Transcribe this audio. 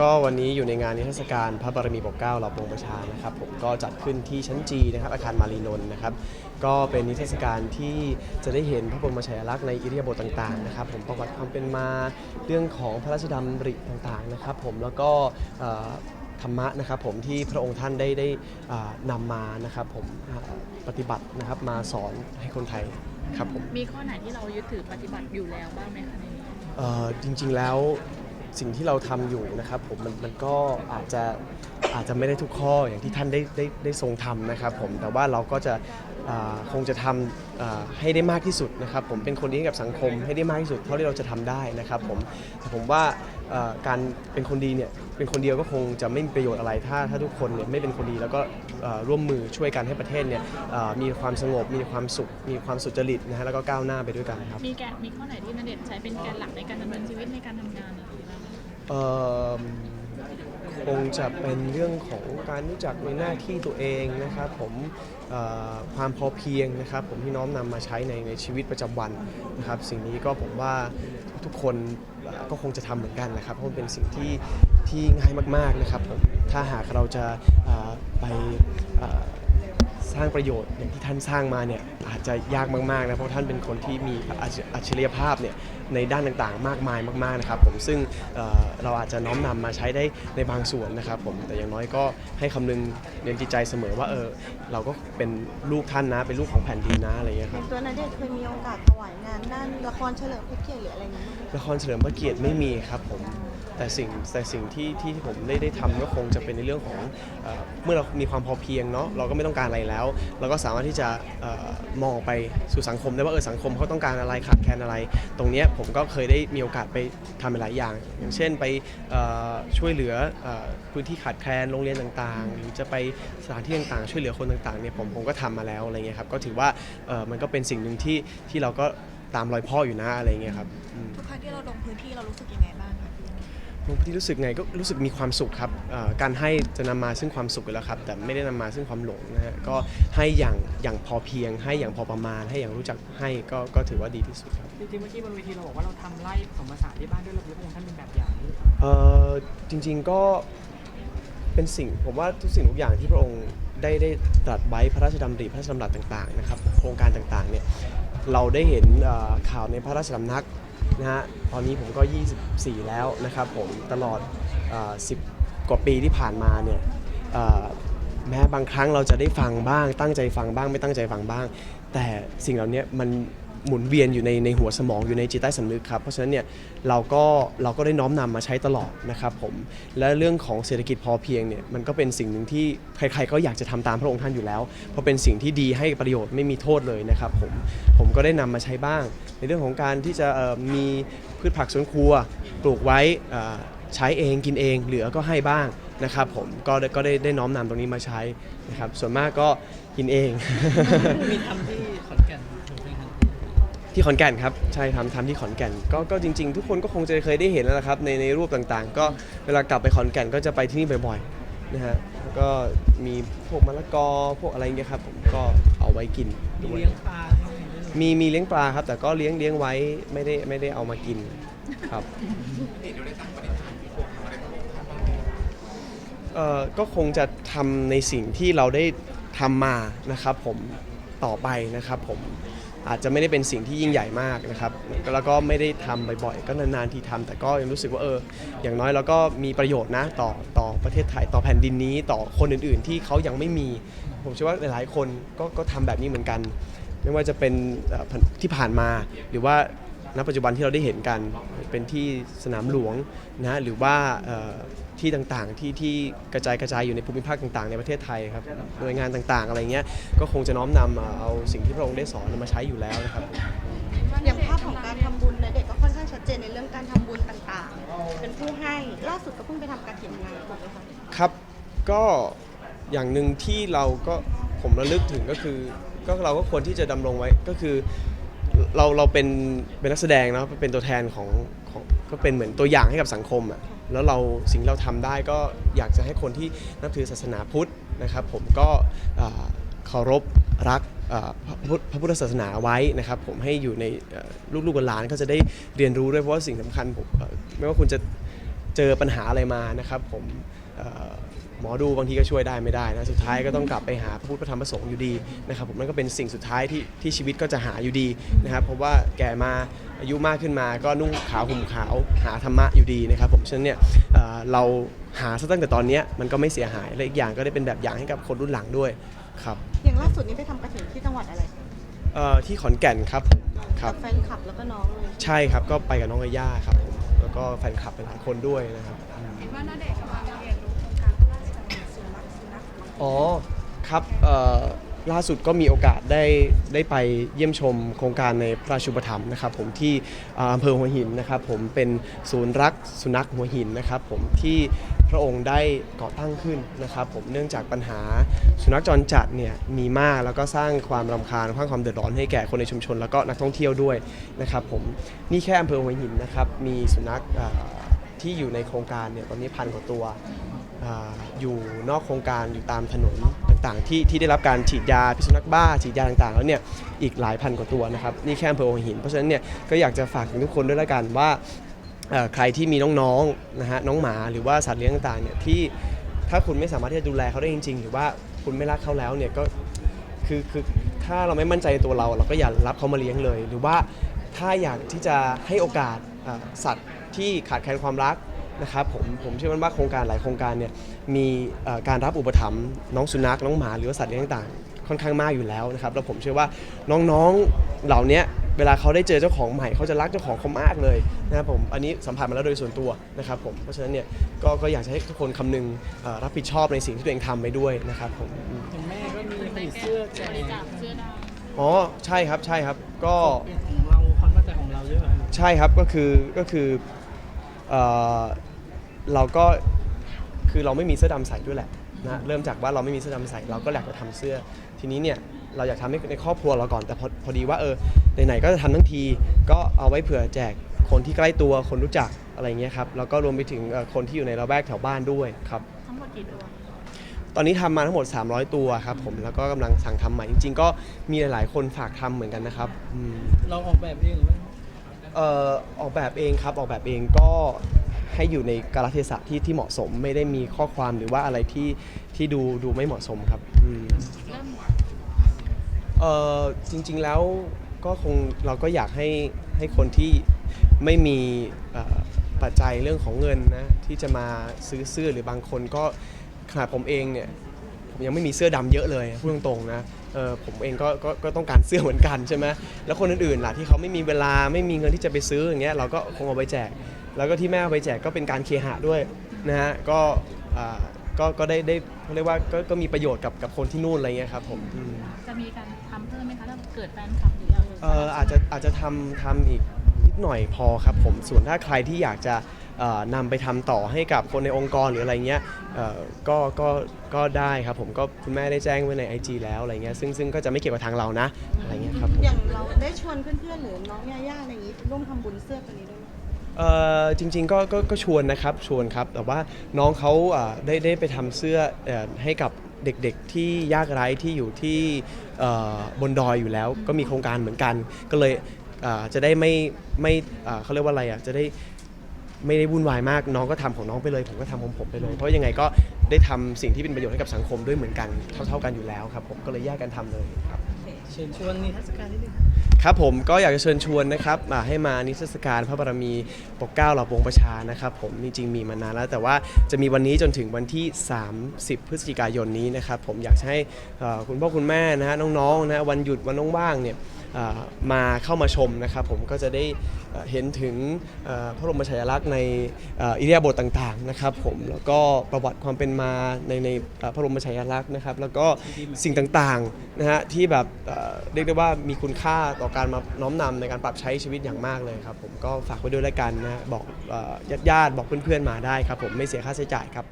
ก็วันนี้อยู่ในงานนิทรรศการพระบารมีปกเกล้าเราปวงประชานะครับผมก็จัดขึ้นที่ชั้นจีนะครับอาคารมารีนนท์นะครับก็เป็นนิทรรศการที่จะได้เห็นพระบรมฉายาลักษณ์ในอิริยาบถต่างๆนะครับผมประวัติความเป็นมาเรื่องของพระราชดำริต่างๆนะครับผมแล้วก็เอ่อธรรมะนะครับผมที่พระองค์ท่านได้ได้อ่านำมานะครับผมอ่าปฏิบัตินะครับมาสอนให้คนไทยครับผมมีข้อไหนที่เรายึดถือปฏิบัติอยู่แล้วบ้างไหมคะในนี้เอ่อจริงๆแล้ว สิ่งที่เราทำอยู่นะครับผมมันมันก็อาจจะอาจจะไม่ได้ทุกข้ออย่างที่ท่านได้ได้ได้ทรงทำนะครับผมแต่ว่าเราก็จะคงจะทำให้ได้มากที่สุดนะครับผมเป็นคนดีให้กับสังคมให้ได้มากที่สุดเท่าที่เราจะทำได้นะครับผมแต่ผมว่าการเป็นคนดีเนี่ยเป็นคนเดียวก็คงจะไม่มีประโยชน์อะไรถ้าถ้าทุกคนเนี่ยไม่เป็นคนดีแล้วก็ร่วมมือช่วยกันให้ประเทศเนี่ยมีความสงบมีความสุข มีความสุจริตนะฮะแล้วก็ก้าวหน้าไปด้วยกันครับมีแกมีข้อไหนที่นเดชใช้เป็นแกนหลักในการดำเนินชีวิตในการทำงานอะไรบ้าง คงจะเป็นเรื่องของการรู้จักในหน้าที่ตัวเองนะครับผมความพอเพียงนะครับ ผมที่น้อมนำมาใช้ในในชีวิตประจำวันนะครับ สิ่งนี้ก็ผมว่าทุกคนก็คงจะทำเหมือนกันนะครับเพราะมันเป็นสิ่งที่ที่ง่ายมากๆนะครับผมถ้าหากเราจะไปสร้างประโยชน์อย่างที่ท่านสร้างมาเนี่ย อาจจะยากมากๆนะเพราะท่านเป็นคนที่มีอัจฉอัจฉริยภาพเนี่ยในด้านต่างๆ มากมายมากๆนะครับผมซึ่งเอ่อเราอาจจะน้อมนำมาใช้ได้ในบางส่วนนะครับผมแต่อย่างน้อยก็ให้คำนึงในจิตใจเสมอว่าเออเราก็เป็นลูกท่านนะเป็นลูกของแผ่นดินนะอะไรอย่างเงี้ยครับตัวณเดชน์เคยมีโอกาสถวายงานด้านละครเฉลิมพระเกียรติหรืออะไรนี้ไหมคะละครเฉลิมพระเกียรติไม่มีครับผม แต่สิ่งแต่สิ่งที่ที่ผมได้ได้ทำก็คงจะเป็นในเรื่องของเอ่อเมื่อเรามีความพอเพียงเนาะเราก็ไม่ต้องการอะไรแล้ว เราก็สามารถที่จะเอ่อมองออกไปสู่สังคมได้ว่าเออสังคมเขาต้องการอะไรขาดแคลนอะไร ตรงเนี้ยผมก็เคยได้มีโอกาสไปทำหลายอย่าง อย่างเช่นไปเอ่อช่วยเหลือเอ่อพื้นที่ขาดแคลนโรงเรียนต่างๆ หรือจะไปสถานที่ต่างๆ ช่วยเหลือคนต่างๆเนี่ยผมผมก็ทำมาแล้วอะไรเงี้ยครับก็ถือว่าเอ่อมันก็เป็นสิ่งหนึ่งที่ที่เราก็ตามรอยพ่ออยู่นะอะไรเงี้ยครับอืม ทุกครั้งที่เราลงพื้นที่เรารู้สึกยังไงบ้างคะ ลงพื้นที่รู้สึกไงก็รู้สึกมีความสุขครับเอ่อการให้จะนำมาซึ่งความสุขอยู่แล้วครับ แต่ไม่ได้นำมาซึ่งความหลงนะฮะก็ให้อย่างอย่างพอเพียง ให้อย่างพอประมาณ ให้อย่างรู้จักให้ก็ก็ถือว่าดีที่สุดครับจริงๆเมื่อกี้บนเวทีเราบอกว่าเราทำไร่ผสมผสานที่บ้านด้วยเราพระองค์ท่านเป็นแบบอย่างด้วยเอ่อจริง ๆก็เป็นสิ่งผมว่าทุกสิ่งทุกอย่างที่พระองค์ได้ได้ตรัสไว้พระราชดำริพระราชดำรัสต่างๆนะครับโครงการต่างๆเนี่ยเราได้เห็นเอ่อข่าวในพระราชสำนัก นะฮะตอนนี้ผมก็ 24 แล้วนะครับผมตลอดอ10 กว่าปีที่ผ่านมาเนี่ยแม้บางครั้งเราจะได้ฟังบ้าง ตั้งใจฟังบ้างไม่ตั้งใจฟังบ้าง แต่สิ่งเหล่านี้มัน หมุนเวียนอยู่ในในหัวสมองอยู่ในจิตใต้สำนึกครับ เพราะฉะนั้นเนี่ยเราก็เราก็ได้น้อมนำมาใช้ตลอดนะครับผมและเรื่องของเศรษฐกิจพอเพียงเนี่ยมันก็เป็นสิ่งหนึ่งที่ใครๆก็อยากจะทำตามพระองค์ท่านอยู่แล้ว เพราะเป็นสิ่งที่ดีให้ประโยชน์ไม่มีโทษเลยนะครับผมผมก็ได้นำมาใช้บ้าง ในเรื่องของการที่จะมีพืชผักสวนครัวปลูกไว้ใช้เองกินเองเหลือก็ให้บ้างนะครับผมก็ได้ก็ได้ได้น้อมนำตรงนี้มาใช้นะครับส่วนมากก็กินเองมีทำที่ ที่ขอนแก่นครับใช่ทำทำที่ขอนแก่นก็ก็จริง ๆ ทุกคนก็คงจะเคยได้เห็นแล้วนะครับในในรูปต่างๆ ก็เวลากลับไปขอนแก่นก็จะไปที่นี่บ่อยๆนะฮะแล้วก็มีพวกมะละกอพวกอะไรเงี้ยครับผมก็เอาไว้กินมีด้วยเลี้ยงปลาไหมมีมีเลี้ยงปลาครับ แต่ก็เลี้ยงเลี้ยงไว้ไม่ได้ไม่ได้เอามากินครับเอ่อก็คงจะทำในสิ่งที่เราได้ทำมานะครับผมต่อไปนะครับผม อาจจะไม่ได้เป็นสิ่งที่ยิ่งใหญ่มากนะครับแล้วก็ไม่ได้ทำบ่อยๆก็นานๆทีทำแต่ก็ยังรู้สึกว่าเอออย่างน้อยเราก็มีประโยชน์นะต่อต่อประเทศไทยต่อแผ่นดินนี้ ต่อคนอื่นๆ ที่เขายังไม่มี ผมเชื่อว่าหลายๆคนก็ก็ทำแบบนี้เหมือนกัน ไม่ว่าจะเป็นที่ผ่านมาหรือว่า ณปัจจุบันที่เราได้เห็นกันเป็นที่สนามหลวงนะหรือว่าเอ่อที่ต่างๆที่ที่กระจายกระจายอยู่ในภูมิภาคต่างๆ ในประเทศไทยครับหน่วยงานต่างๆ อะไรเงี้ยก็คงจะน้อมนำเอาเอาสิ่งที่พระองค์ได้สอนมาใช้อยู่แล้วนะครับอย่างภาพของการทำบุญณเดชน์ก็ค่อนข้างชัดเจนในเรื่องการทำบุญต่างๆ เป็นผู้ให้ล่าสุดก็เพิ่งไปทำการเขียนงานถูกไหมคะครับก็อย่างหนึ่งที่เราก็ผมระลึกถึงก็คือ ก็เราก็ควรที่จะดำรงไว้ก็คือ เราเราเป็นเป็นนักแสดงเนาะเป็นตัวแทนของของก็เป็นเหมือนตัวอย่างให้กับสังคมอะแล้วเราสิ่งเราทำได้ก็อยากจะให้คนที่นับถือศาสนาพุทธนะครับ ผมก็อ่าเคารพรักอ่าพระพุทธพระพุทธศาสนาไว้นะครับ ผมให้อยู่ในเอ่อลูกๆหลานๆก็จะได้เรียนรู้ด้วยเพราะว่าสิ่งสำคัญผมเอ่อไม่ว่าคุณจะเจอปัญหาอะไรมานะครับ ผมเอ่อ มอดูบางทีก็ช่วยได้ไม่ได้นะสุดท้ายก็ต้องกลับไปหาพระพุทธพระธรรมพระสงฆ์อยู่ดีนะครับผมนั่นก็เป็นสิ่งสุดท้ายที่ที่ชีวิตก็จะหาอยู่ดีนะครับเพราะว่าแก่มาอายุมากขึ้นมาก็นุ่งขาวห่มขาวหาธรรมะอยู่ดีนะครับผมฉะนั้นเนี่ยเอ่อเราหาซะตั้งแต่ตอนเนี้ยมันก็ไม่เสียหายและอีกอย่างก็ได้เป็นแบบอย่างให้กับคนรุ่นหลังด้วยครับอย่างล่าสุดนี้ไปทำกระถิ่นที่จังหวัดอะไรเอ่อที่ขอนแก่นครับครักับ บแฟนคลับแล้วก็น้องเลยใช่ครับ ก็ไปกับน้องอาย่าครับผมแล้วก็แฟนคลับเป็นหลายคนด้วยนะครับ เห็นว่านาเดชน์กำลังเรี อ๋อครับเอ่อล่าสุดก็มีโอกาสได้ได้ไปเยี่ยมชมโครงการในพระราชูปถัมภ์นะครับผมที่อำเภอหัวหินนะครับผมเป็นศูนย์รักสุนัขหัวหินนะครับผมที่พระองค์ได้ก่อตั้งขึ้นนะครับผมเนื่องจากปัญหาสุนัขจรจัดเนี่ยมีมากแล้วก็สร้างความรำคาญสร้างความเดือดร้อนให้แก่คนในชุมชน แล้วก็นักท่องเที่ยวด้วยนะครับผมนี่แค่อำเภอหัวหินนะครับมีสุนัขที่อยู่ในโครงการเนี่ยตอนนี้พันกว่าตัว อยู่นอกโครงการอยู่ตามถนนต่างๆ ที่ที่ได้รับการฉีดยาพิษสุนัขบ้าฉีดยาต่างๆแล้วเนี่ยอีกหลายพันกว่าตัวนะครับนี่แค่อำเภอหัวหิน เพราะฉะนั้นเนี่ยก็อยากจะฝากถึงทุกคนด้วยละกันว่าใครที่มีน้องๆนะฮะน้องหมาหรือว่าสัตว์เลี้ยงต่างๆเนี่ยที่ถ้าคุณไม่สามารถที่จะดูแลเขาได้จริง ๆ หรือว่าคุณไม่รักเขาแล้วเนี่ยก็คือคือถ้าเราไม่มั่นใจในตัวเรา เราก็อย่ารับเขามาเลี้ยงเลย หรือว่าถ้าอยากที่จะให้โอกาสสัตว์ที่ขาดแคลนความรัก นะครับผมผมเชื่อมั่นว่าโครงการหลายโครงการเนี่ยมีเอ่อการรับอุปถัมภ์น้องสุนัขน้องหมาหรือว่าสัตว์เลี้ยงต่างๆ ค่อนข้างมากอยู่แล้วนะครับแล้วผมเชื่อว่าน้องๆเหล่าเนี้ยเวลาเขาได้เจอเจ้าของใหม่เขาจะรักเจ้าของเขามากเลยนะครับผมอันนี้สัมผัสมาแล้วโดยส่วนตัวนะครับผมเพราะฉะนั้นเนี่ยก็ก็อยากจะให้ทุกคนคำนึงเอ่อรับผิดชอบในสิ่งที่ตัวเองทำไปด้วยนะครับผมอย่างแม่ก็มีผลิตเสื้อแจบกริจาคเสื้อดาวอ๋อใช่ครับใช่ครับก็ของเราความตั้งใจของเราเยอะใช่ครับก็คือก็คือ เอ่อเราก็คือเราไม่มีเสื้อดำใส่ด้วยแหละนะเริ่มจากว่าเราไม่มีเสื้อดำใส่เราก็อยากจะทำเสื้อ ทีนี้เนี่ยเราอยากทำให้ในครอบครัวเราก่อนแต่พอพอดีว่าเออไหนๆก็จะทำทั้งทีก็เอาไว้เผื่อแจกคนที่ใกล้ตัวคนรู้จักอะไรเงี้ยครับแล้วก็รวมไปถึงเอ่อคนที่อยู่ในระแวกแถวบ้านด้วยครับ ทั้งหมดกี่ตัว ตอนนี้ทำมาทั้งหมด 300 ตัวครับผมแล้วก็กำลังสั่งทำใหม่จริง ๆ ก็มีหลาย ๆ คนฝากทำเหมือนกันนะครับอืมเราออกแบบเองหรือไม่ เอ่อออกแบบเองครับออกแบบเองก็ให้อยู่ในกาลเทศะที่ที่เหมาะสม ไม่ได้มีข้อความหรือว่าอะไรที่ที่ดูดูไม่เหมาะสมครับอืมเริ่มเอ่อจริง ๆแล้วก็คงเราก็อยากให้ให้คนที่ไม่มีเอ่อปัจจัยเรื่องของเงินนะที่จะมาซื้อเสื้อหรือบางคนก็ขนาดผมเองเนี่ย ผมยังไม่มีเสื้อดำเยอะเลยพูดตรงๆนะเออผมเองก็ก็ก็ต้องการเสื้อเหมือนกันใช่ไหมแล้วคนอื่นๆล่ะที่เขาไม่มีเวลาไม่มีเงินที่จะไปซื้ออย่างเงี้ยเราก็คงเอาไปแจก แล้วก็ที่แม่เอาไปแจกก็เป็นการเคหะด้วยนะฮะก็อ่าก็ก็ได้ได้เขาเรียกว่าก็ก็มีประโยชน์กับกับคนที่นู่นอะไรเงี้ยครับผมอืมจะมีการทำเพิ่มไหมคะถ้าเกิดแฟนคลับหรือเราเอ่ออาจจะอาจจะทำทำอีกนิดหน่อยพอครับผมส่วนถ้าใครที่อยากจะเอ่อ นำไปทำต่อให้กับคนในองค์กรหรืออะไรเงี้ยเอ่อก็ก็ก็ได้ครับผมก็คุณแม่ได้แจ้งไว้ใน IG แล้วอะไรเงี้ยซึ่งซึ่งก็จะไม่เกี่ยวกับทางเรานะอะไรเงี้ยครับผมอย่างเราได้ชวนเพื่อนๆหรือน้องย่าๆอะไรอย่างนี้ร่วมทำบุญเสื้อตัวนี้ด้วยไหมเอ่อจริงๆก็ก็ก็ชวนนะครับชวนครับ แต่ว่าน้องเขาอ่าได้ได้ไปทำเสื้อเอ่อให้กับเด็กๆที่ยากไร้ที่อยู่ที่เอ่อบนดอยอยู่แล้ว ก็มีโครงการเหมือนกัน ก็เลยอ่าจะได้ไม่ไม่อ่าเขาเรียกว่าอะไรอะจะได้ ไม่ได้วุ่นวายมากน้องก็ทำของน้องไปเลย ผมก็ทำของผมไปเลย เพราะยังไงก็ได้ทำสิ่งที่เป็นประโยชน์ให้กับสังคมด้วยเหมือนกันเท่า ๆกันอยู่แล้วครับ ผมก็เลยแยกกันทำเลยครับ เชิญชวนนิทรรศการนิดนึงครับผมก็อยากจะเชิญชวนนะครับอ่าให้มานิทรรศการพระบารมีปกเกล้าเหล่าปวงประชานะครับผมจริงๆมีมานานแล้ว แต่ว่าจะมีวันนี้จนถึงวันที่ 30 พฤศจิกายนนี้นะครับผมอยากจะให้เอ่อคุณพ่อคุณแม่นะฮะน้องๆนะวันหยุดวันว่างๆเนี่ยอ่า มาเข้ามาชมนะครับผมก็จะได้เห็นถึงพระบรมฉายาลักษณ์ในอ่ออิริยาบถต่างๆนะครับผมแล้วก็ประวัติความเป็นมาในในพระบรมฉายาลักษณ์นะครับ แล้วก็สิ่งต่างๆนะฮะที่แบบเรียกได้ว่ามีคุณค่าต่อการมาน้อมนำในการปรับใช้ชีวิตอย่างมากเลยครับผมก็ฝากไว้ด้วยแล้วกันนะบอกญาติๆบอกเพื่อนๆมาได้ครับผมไม่เสียค่าใช้จ่ายครับ